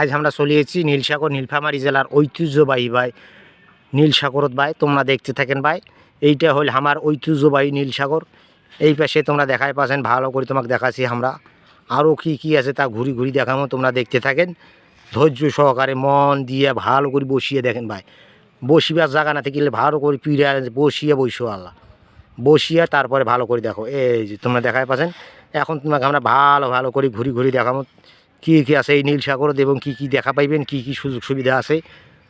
আজ আমরা চলে এসেছি নীলসাগর, নীলফামারী জেলার ঐতিহ্যবাহী ভাই নীলসাগরত ভাই তোমরা দেখতে থাকেন ভাই এইটা হল আমার ঐতিহ্যবাহী নীলসাগর। এই পাশে তোমরা দেখাই পাচ্ছেন, ভালো করে তোমাকে দেখাচ্ছি আমরা। আরও কি কি আছে তা ঘুরি ঘুরি দেখামো তোমরা দেখতে থাকেন। ধৈর্য সহকারে মন দিয়ে ভালো করে বসিয়ে দেখেন ভাই বসিবার জায়গা না থাকিলে ভালো করে পিড়ে বসিয়ে বসো আল্লাহ। বসিয়ে তারপরে ভালো করে দেখো। এই যে তোমরা দেখাই পাচ্ছেন, এখন তোমাকে আমরা ভালো ভালো করে ঘুরি ঘুরি দেখাবো। কী কী আছে এই নীল সাগরত এবং কী কী দেখা পাইবেন, কী কী সুযোগ সুবিধা আছে,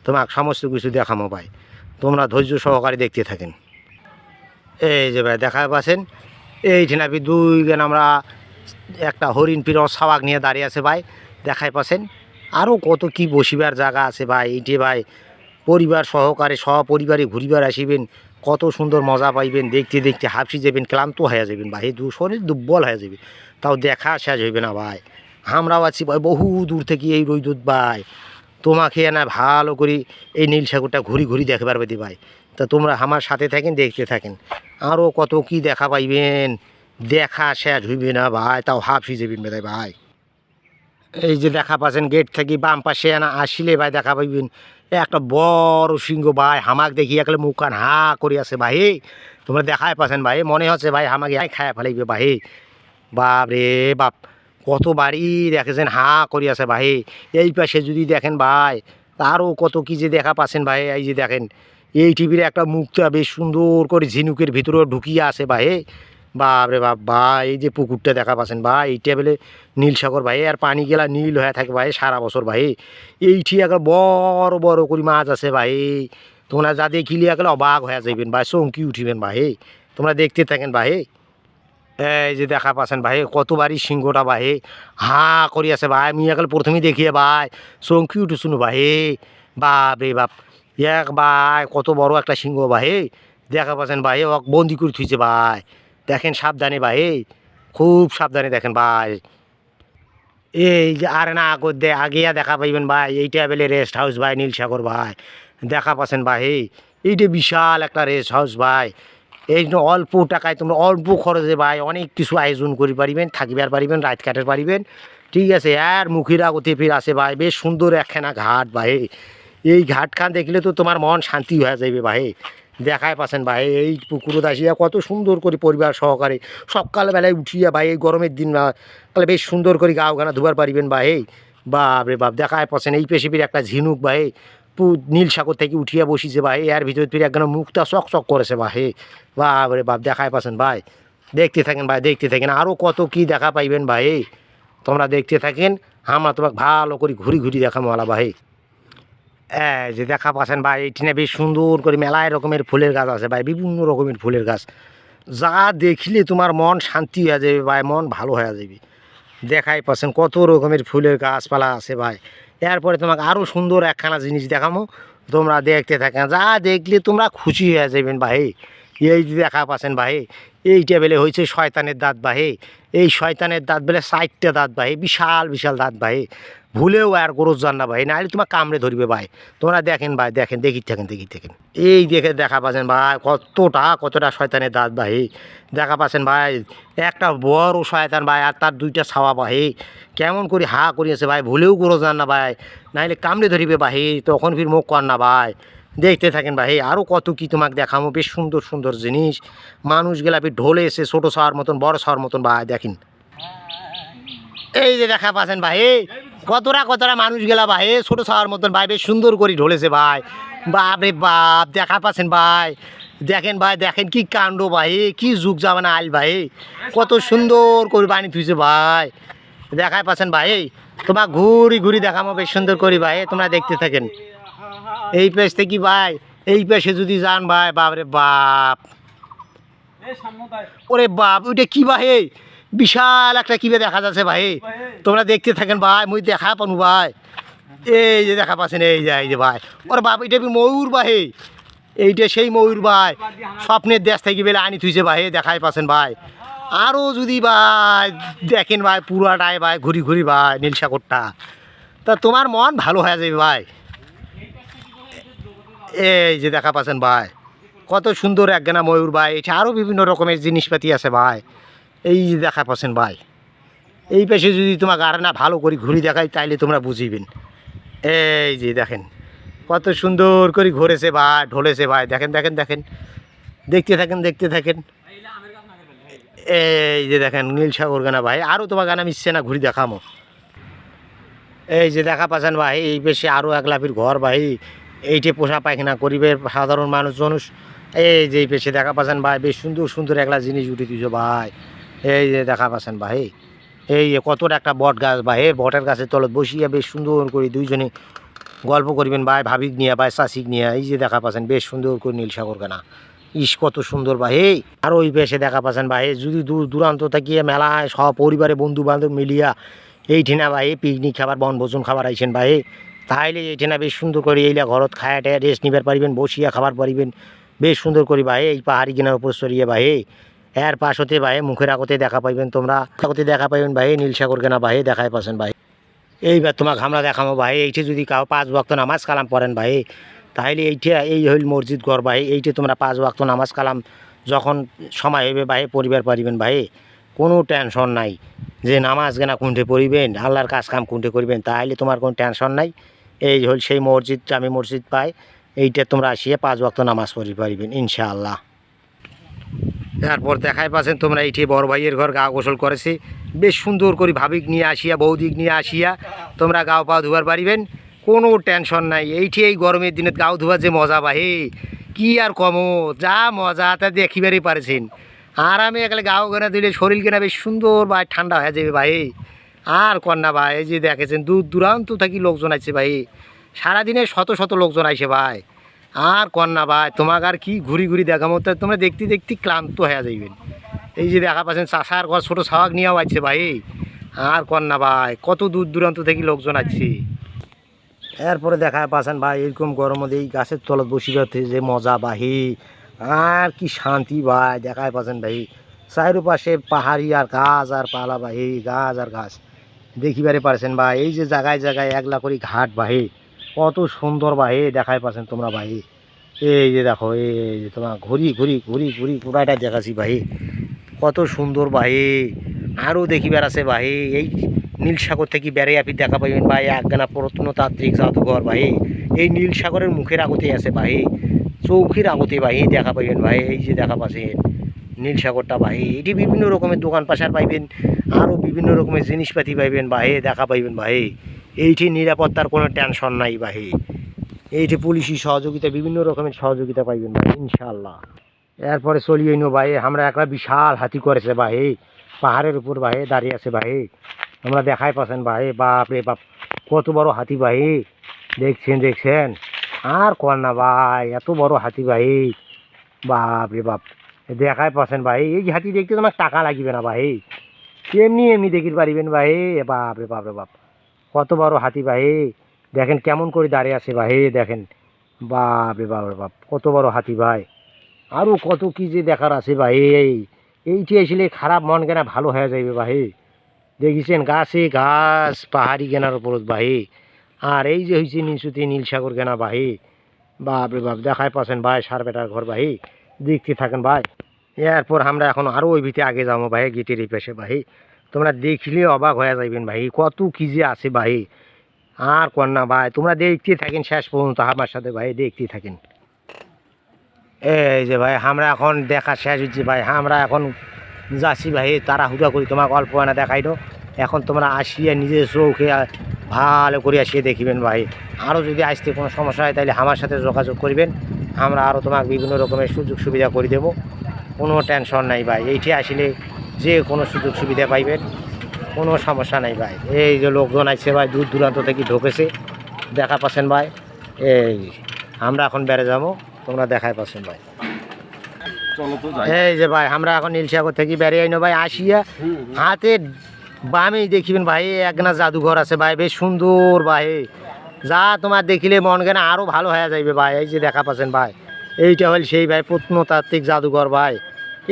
তোমাকে সমস্ত কিছু দেখামো ভাই। তোমরা ধৈর্য সহকারে দেখতে থাকেন। এই যে ভাই, দেখা পাচ্ছেন? এই ঠিনাপি দুই গান আমরা একটা হরিণ পির সাবাক নিয়ে দাঁড়িয়ে আছে ভাই, দেখাই পাচ্ছেন? আরও কত কি বসিবার জায়গা আছে ভাই এইটি ভাই, পরিবার সহকারে, সপরিবারে ঘুরিবার আসিবেন, কত সুন্দর মজা পাইবেন, দেখতে দেখতে হাফসি যাবেন, ক্লান্ত হয়ে যাবেন ভাই দু শরীর দুর্বল হয়ে যাবে। তাও দেখা শেষ হইবে না ভাই। আমরাও আছি ভাই বহু দূর থেকে এই রৈদুত ভাই। তোমাকে না ভালো করে এই নীল সাগরটা ঘুরি ঘুরি দেখবার পেতে ভাই। তা তোমরা আমার সাথে থাকেন, দেখতে থাকেন। আরও কত কি দেখা পাইবেন? দেখা শেষ হইবে না ভাই, তাও হাফসি যাবেন বেদায় ভাই। এই যে দেখা পাচ্ছেন গেট থেকে বাম পাশে না আসিলে ভাই দেখা পাইবেন। একটা বড় সিংহ ভাই, হামাক দেখি একলে মুখান হা করে আছে ভাই। তোমরা দেখাই পাচ্ছেন ভাই, মনে হচ্ছে ভাই হামাকে খায় ফেলাইবে ভাই। বাপ রে বাপ। কত বাড়ি দেখেছেন, হা করে আছে ভাই। এই পাশে যদি দেখেন ভাই, তারও কত কি যে দেখা পাচ্ছেন ভাই, এই যে দেখেন। এই টিভির একটা মুখটা বেশ সুন্দর করে ঝিনুকের ভিতরে ঢুকিয়ে আছে ভাই। বাপ রে বাপ, ভাই, এই যে পুকুরটা দেখা পাচ্ছেন ভাই, এই টেবিলে নীল সাগর ভাই, আর পানি গেলা নীল হয়ে থাকে ভাই সারা বছর ভাই। এইটি একটা বড় বড় করে মাছ আছে ভাই। তোমরা যা দেখিলে একলে অবাক হয়ে যাইবেন ভাই, চমকি উঠিবেন ভাই। তোমরা দেখতে থাকেন ভাই। এই যে দেখা পাচ্ছেন ভাই, কতবারই সিংহটা ভাই, হা করি আছে ভাই। আমি একলে প্রথমেই দেখিয়ে ভাই, চমকি উঠে শুনো ভাই। বাপ রে বাপ, এক ভাই, কত বড় একটা সিংহ ভাই। দেখা পাচ্ছেন ভাই, ওক বন্দি করে থুইছে ভাই। দেখেন সাবধানে ভাই, খুব সাবধানে দেখেন ভাই। এই যে আর না আগর দে আগিয়া দেখা পাইবেন ভাই। এইটা বেলে রেস্ট হাউস ভাই, নীলসাগর ভাই। দেখা পাচ্ছেন ভাই, এইটা বিশাল একটা রেস্ট হাউস ভাই। এই জন্য অল্প টাকায় তোমরা অল্প খরচে ভাই অনেক কিছু আয়োজন করি পারিবেন, থাকিবার পারিবেন, রাত কাটার পারিবেন। ঠিক আছে, আর মুখির আগতে ফির আছে ভাই, বেশ সুন্দর একখানা ঘাট ভাই। এই ঘাট খান দেখলে তো তোমার মন শান্তি হয়ে যাবে ভাই। দেখায় পাচ্ছেন ভাই, এই পুকুরত আসিয়া কত সুন্দর করে পরিবার সহকারে সকালবেলায় উঠিয়া ভাই, এই গরমের দিন তাহলে বেশ সুন্দর করে গাও গানা ধুবার পারিবেন ভাই। বাপ রে বাপ, দেখায় পাচ্ছেন এই পেশিপির একটা ঝিনুক ভাই। নীল সাগর থেকে উঠিয়া বসিছে ভাই এর ভিতর ফিরে একখানা মুখটা চক চক করেছে ভাই। বাপ রে বাপ, দেখায় পাচ্ছেন ভাই। দেখতে থাকেন ভাই, দেখতে থাকেন। আরও কত কি দেখা পাইবেন ভাই? তোমরা দেখতে থাকেন, আমরা তোমাকে ভালো করে ঘুরি ঘুরি দেখাবো আলা ভাই। যে দেখা পাচ্ছেন ভাই, এইখানে বেশ সুন্দর করে মেলায় রকমের ফুলের গাছ আছে ভাই, বিভিন্ন রকমের ফুলের গাছ। যা দেখিলে তোমার মন শান্তি হয়ে যাবে ভাই, মন ভালো হয়ে যাবে। দেখাই পাচ্ছেন কত রকমের ফুলের গাছপালা আছে ভাই। এরপরে তোমাকে আরও সুন্দর একখানা জিনিস দেখামো। তোমরা দেখতে থাকেন যা দেখলে তোমরা খুশি হয়ে যাবেন ভাই। এই দেখা পাচ্ছেন ভাই, এই টেবিলে হয়েছে শয়তানের দাঁত বাহে এই শয়তানের দাঁত বলে ষাটটা দাঁত বাহে বিশাল বিশাল দাঁত ভাই। ভুলেও আর গরজ জান না ভাই, নাহলে তোমার কামড়ে ধরবে ভাই। তোমরা দেখেন ভাই, দেখেন দেখি থাকেন দেখি থাকেন। এই দেখে দেখা পাচ্ছেন ভাই, কতটা কতটা শয়তানের দাঁত ভাই। দেখা পাচ্ছেন ভাই, একটা বড় শয়তান ভাই, আর তার দুইটা ছাওয়া ভাই। কেমন করে হা করিয়েছে ভাই, ভুলেও গরজ জান না ভাই। নাহলে কামড়ে ধরিবে ভাই, তখন ফির মুখ কর না ভাই। দেখতে থাকেন ভাই আরও কত কি তোমাকে দেখামো, বেশ সুন্দর সুন্দর জিনিস। মানুষগুলা ফির ঢোলে এসে ছোটো ছাওয়ার মতন, বড় ছাওয়ার মতন ভাই, দেখেন। এই যে দেখা পাচ্ছেন ভাই কতটা কতরা মানুষ গেলা ভাই? এ ছোটো ছাওয়ার মতন ভাই, বেশ সুন্দর করে ঢলেছে ভাই। বাপ রে বাপ, দেখা পাচ্ছেন ভাই? দেখেন ভাই, দেখেন কি কাণ্ড ভাই কি যুগ জামানা আইল ভাই কত সুন্দর করে বানিয়ে থুইছে ভাই। দেখাই পাচ্ছেন ভাই তোমার ঘুরি ঘুরি দেখামো, বেশ সুন্দর করি ভাই তোমরা দেখতে থাকেন। এই পেশ থেকে ভাই, এই পেশে যদি যান ভাই বাপরে বাপ। ওরে বাপ, ওইটা কি ভাই বিশাল একটা কিবে দেখা যাচ্ছে ভাই। তোমরা দেখতে থাকেন ভাই, মুই দেখা পানু ভাই। এই যে দেখা পাচ্ছেন, এই যে এই যে ভাই। ওর বাপ, এটা ময়ূর ভাই? এইটা সেই ময়ূর ভাই। স্বপ্নের দেশ থেকে বেলে আনি থুইছে ভাই, দেখাই পাচ্ছেন ভাই। আরও যদি ভাই দেখেন ভাই, পুরাটাই ভাই, ঘুরি ঘুরি ভাই নীলসাগরটা তা তোমার মন ভালো হয়ে যাবে ভাই। এই যে দেখা পাচ্ছেন ভাই। কত সুন্দর একগানা ময়ূর ভাই। এটা আরও বিভিন্ন রকমের জিনিসপাতি আছে ভাই। এই যে দেখা পাচ্ছেন ভাই, এই পাশে যদি তোমাকে আর না ভালো করে ঘুরি দেখাই, তাইলে তোমরা বুঝিবেন। এই যে দেখেন, কত সুন্দর করে ঘুরেছে ভাই, ঢলেছে ভাই। দেখেন দেখেন দেখেন, দেখতে থাকেন দেখতে থাকেন। এই যে দেখেন, নীল সাগর গানা ভাই আরও তোমার গানা মিশছে না ঘুরি দেখামো। এই যে দেখা পাচ্ছেন ভাই, এই বেশি আরও এক লাফির ঘর ভাই, এইটে পোষা পায়খানা করিবে সাধারণ মানুষ, জনুষ। এই যে এই পেশে দেখা পাচ্ছেন ভাই, বেশ সুন্দর সুন্দর একলা জিনিস উঠে দিয়েছ ভাই। এই যে দেখা পাচ্ছেন ভাই, এই কতটা একটা বট গাছ ভাই, এই বটের গাছের তলত বসিয়া বেশ সুন্দর করে দুইজনে গল্প করবেন ভাই, ভাবিক নিয়ে ভাই, চাষিক নিয়ে, এই যে দেখা পাচ্ছেন বেশ সুন্দর করে নীল সাগর কানা ইস, কত সুন্দর ভাই, এই আর ওই পেশে দেখা পাচ্ছেন ভাই যদি দূর দূরান্ত থাকিয়ে মেলায় সব পরিবারে বন্ধু বান্ধব মিলিয়া এই ঠিনা ভাই পিকনিক খাবার, বনভোজন খাবার আইছেন ভাই, তাইলে এই ঠিনা বেশ সুন্দর করে এইলা ঘরত খায় রেস্ট নিবার পারিবেন, বসিয়া খাবার পারিবেন, বেশ সুন্দর করে ভাই, এই পাহাড়ি কিনার উপর সরিয়ে ভাই এর পাশ হতে ভাই মুখের আগতে দেখা পাইবেন তোমরা। আগতে দেখা পাইবেন ভাই নীলসাগর কেনা ভাই, দেখাই পাচ্ছেন ভাই। এইবার তোমাকে আমরা দেখাবো ভাই এইটি যদি কাউ পাঁচ ওয়াক্ত নামাজ কালাম পড়েন ভাই তাহলে এইটা এই হইল মসজিদ ঘর ভাই এইটি তোমরা পাঁচ ওয়াক্ত নামাজ কালাম যখন সময় হইবে ভাই, পরিবার পারিবেন ভাই। কোনো টেনশন নাই যে নামাজ গেনা কোনটে পড়িবেন, আল্লাহর কাজ কাম কোনটে করবেন তাহলে তোমার কোনো টেনশন নাই। এই হল সেই মসজিদ আমি মসজিদ পাই এইটা তোমরা আসিয়ে পাঁচ ওয়াক্ত নামাজ পড়ি পারিবেন, ইনশাআল্লাহ। তারপর দেখাই পাচ্ছেন তোমরা এইটি বড় ভাইয়ের ঘর গা গোসল করেছে। বেশ সুন্দর করে ভাবিক নিয়ে আসিয়া, বৌদিক নিয়ে আসিয়া তোমরা গাও পা ধুবার পারিবেন, কোনো টেনশন নাই। এইটি এই গরমের দিনে গাও ধোয়ার যে মজা বাহে কি আর কমো যা মজা তা দেখিবারই পারছেন। আরামে একালে গাও গেনা দিলে শরীর কেনা বেশ সুন্দর বা ঠান্ডা হয়ে যাবে ভাই আর কন্যা ভাই, এই যে দেখেছেন, দূর দূরান্ত থাকি লোকজন আছে ভাই সারাদিনে শত শত লোকজন আইসে ভাই। আর কন্যা ভাই, তোমাকে আর কি ঘুরি ঘুরি দেখা মতো তোমরা দেখতে দেখতে ক্লান্ত হয়ে যাইবেন এই যে দেখা পাচ্ছেন, চাষার ঘর, ছোটো শাক নিয়েও আছে ভাই। আর কন্যা ভাই, কত দূর দূরান্ত থেকে লোকজন আছে এরপরে দেখা পাচ্ছেন ভাই, এরকম গরম এই গাছের তলত বসি যে মজা বাহি আর কি শান্তি ভাই, দেখায় পাচ্ছেন ভাই। চাইরো পাশে পাহাড়ি আর গাছ আর পালা বাহি গাছ আর গাছ। দেখিবারে পারছেন ভাই, এই যে জায়গায় জায়গায় একলা করে ঘাট বাহি কত সুন্দর বাহি দেখায় পাচ্ছেন তোমরা ভাই। এই যে দেখো, এই যে তোমার ঘুরি ঘুরি ঘুরি ঘুরি পুরাটা দেখাছি ভাই। কত সুন্দর ভাই আরও দেখিবার আছে ভাই। এই নীল সাগর থেকে বেড়ে আপনি দেখা পাইবেন ভাই, একগানা প্রত্নতাত্ত্বিক জাদুঘর ভাই। এই নীল সাগরের মুখের আগতে আছে ভাই, চৌকির আগতে ভাই, দেখা পাইবেন ভাই। এই যে দেখা পাচ্ছেন নীল সাগরটা ভাই। এটি বিভিন্ন রকমের দোকান পাশার পাইবেন আরও বিভিন্ন রকমের জিনিসপাতি পাইবেন ভাই, দেখা পাইবেন ভাই। এইটি নিরাপত্তার কোনো টেনশন নাই ভাই এইটি পুলিশি সহযোগিতা, বিভিন্ন রকমের সহযোগিতা পাইবেন ভাই ইনশাল্লাহ এরপরে চলিয়ে নো ভাই আমরা একটা বিশাল হাতি করেছে ভাই পাহাড়ের উপর ভাই দাঁড়িয়ে আছে ভাই আমরা দেখাই পাচ্ছেন ভাই বাপ রে বাপ, কত বড় হাতি ভাই দেখছেন দেখছেন? আর কর না ভাই, এত বড় হাতি ভাই বাপ রে বাপ, দেখাই পাচ্ছেন ভাই এই হাতি দেখতে তোমার টাকা লাগবে না ভাই এমনি এমনি দেখির পারিবেন ভাই বাপ রে বাপ রে বাপ। কত বড় হাতি ভাই। দেখেন কেমন করে দাঁড়িয়ে আছে ভাই, দেখেন। বাপ রে বাপ, কত বড় হাতি ভাই। আরও কত কি যে দেখার আছে ভাই। এই এইটি আসলে খারাপ মন কেনা ভালো হয়ে যাইবে ভাই। দেখিছেন গাছে গাছ, পাহাড়ি কেনার উপর ভাই। আর এই যে হয়েছে নিচুতে নীলসাগর কেনা ভাই। বাপ রে বাপ দেখাই পাচ্ছেন ভাই, সার বেটার ঘর ভাই। দেখতে থাকেন ভাই। এরপর আমরা এখন আরও ওই ভিতরে আগে যাব ভাই, গেটের এই পাশে ভাই। তোমরা দেখলে অবাক হয়ে যাইবেন ভাই, কত কি যে আছে ভাই। আর কন্যা ভাই, তোমরা দেখতে থাকেন শেষ পর্যন্ত আমার সাথে ভাই দেখতে থাকেন। এই যে ভাই, আমরা এখন দেখা শেষ হচ্ছে ভাই, আমরা এখন যাচ্ছি ভাই তারা হুদা করি তোমাকে অল্প আনা দেখাই দো এখন তোমরা আসিয়া নিজের চৌখে ভালো করে আসিয়ে দেখিবেন ভাই। আরও যদি আসতে কোনো সমস্যা হয়, তাহলে আমার সাথে যোগাযোগ করবেন। আমরা আরও তোমাকে বিভিন্ন রকমের সুযোগ সুবিধা করে দেবো। কোনো টেনশন নাই ভাই, এইটি আসলে যে কোনো সুযোগ সুবিধা পাইবেন কোনো সমস্যা নাই ভাই। এই যে লোকজন আসছে ভাই দূর দূরান্ত থেকে ঢুকেছে। দেখা পাচ্ছেন ভাই এই আমরা এখন বেড়ে যাব তোমরা দেখাই পাচ্ছেন ভাই। এই যে ভাই আমরা এখন নীলসাগর থেকে বেরিয়ে আইনো ভাই আসিয়া হাতে বামেই দেখিবেন ভাই একনা জাদুঘর আছে ভাই বেশ সুন্দর ভাই। যা তোমার দেখিলে মন কেনা আরও ভালো হয়ে যাইবে ভাই এই যে দেখা পাচ্ছেন ভাই। এইটা হল সেই ভাই প্রত্নতাত্ত্বিক জাদুঘর ভাই।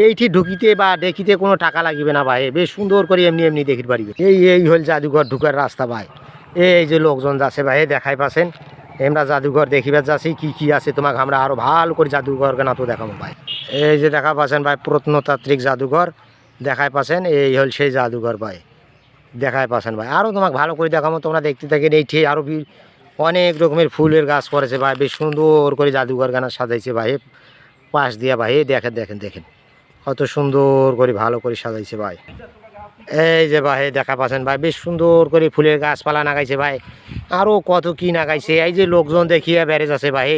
এইটি ঢুকিতে বা দেখিতে কোনো টাকা লাগিবে না ভাই। বেশ সুন্দর করে এমনি এমনি দেখিতে পারিবে এই এই হল জাদুঘর ঢুকার রাস্তা ভাই। এই যে লোকজন যাচ্ছে ভাই দেখাই পাচ্ছেন? আমরা জাদুঘর দেখিবার যাচ্ছি, কি কি আছে তোমাকে আমরা আরও ভালো করে জাদুঘর কেনা তো দেখাবো ভাই। এই যে দেখা পাচ্ছেন ভাই, প্রত্নতাত্ত্বিক জাদুঘর। দেখাই পাচ্ছেন, এই হল সেই জাদুঘর ভাই। দেখায় পাচ্ছেন ভাই আরও তোমাকে ভালো করে দেখাবো। তোমরা দেখতে থাকেন এইটি আরও অনেক রকমের ফুলের গাছ করেছে ভাই। বেশ সুন্দর করে জাদুঘর গানা সাজাইছে ভাই। পাশ দিয়া ভাই, এই দেখেন দেখেন দেখেন। কত সুন্দর করে ভালো করে সাজাইছে ভাই। এই যে ভাই দেখা পাচ্ছেন ভাই, বেশ সুন্দর করে ফুলের গাছপালা নাগাইছে ভাই। আরও কত কি নাগাইছে, এই যে লোকজন দেখিয়ে ব্যারেজ আছে ভাই।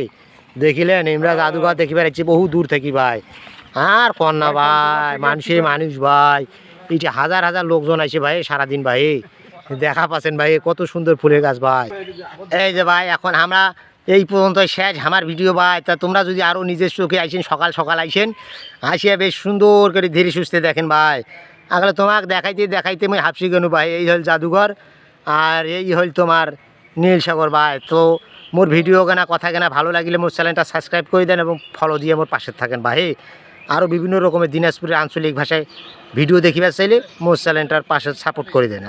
দেখিলেন, আমরা জাদুঘর দেখি বেড়াচ্ছি বহু দূর থেকে ভাই। আর কন্যা ভাই, মানুষে মানুষ ভাই। এই যে হাজার হাজার লোকজন আসে ভাই সারাদিন ভাই। দেখা পাচ্ছেন ভাই, কত সুন্দর ফুলের গাছ ভাই। এই যে ভাই, এখন আমরা এই পর্যন্ত শেষ আমার ভিডিও ভাই। তা তোমরা যদি আরও নিজের চোখে আইসেন, সকাল সকাল আইসেন, আসিয়া বেশ সুন্দর করে ধীরে সুস্থে দেখেন ভাই। আগলে তোমাকে দেখাইতে দেখাইতে আমি হাফসি গেনু ভাই, এই হল জাদুঘর আর এই হল তোমার নীলসাগর ভাই। তো মোর ভিডিও কেনা, কথা কেনা ভালো লাগিলে মোর চ্যানেলটা সাবস্ক্রাইব করে দেন এবং ফলো দিয়ে মোর পাশে থাকেন ভাই। আরও বিভিন্ন রকমের দিনাজপুরের আঞ্চলিক ভাষায় ভিডিও দেখিবার চাইলে মোর চ্যানেলটার পাশে সাপোর্ট করে দেন।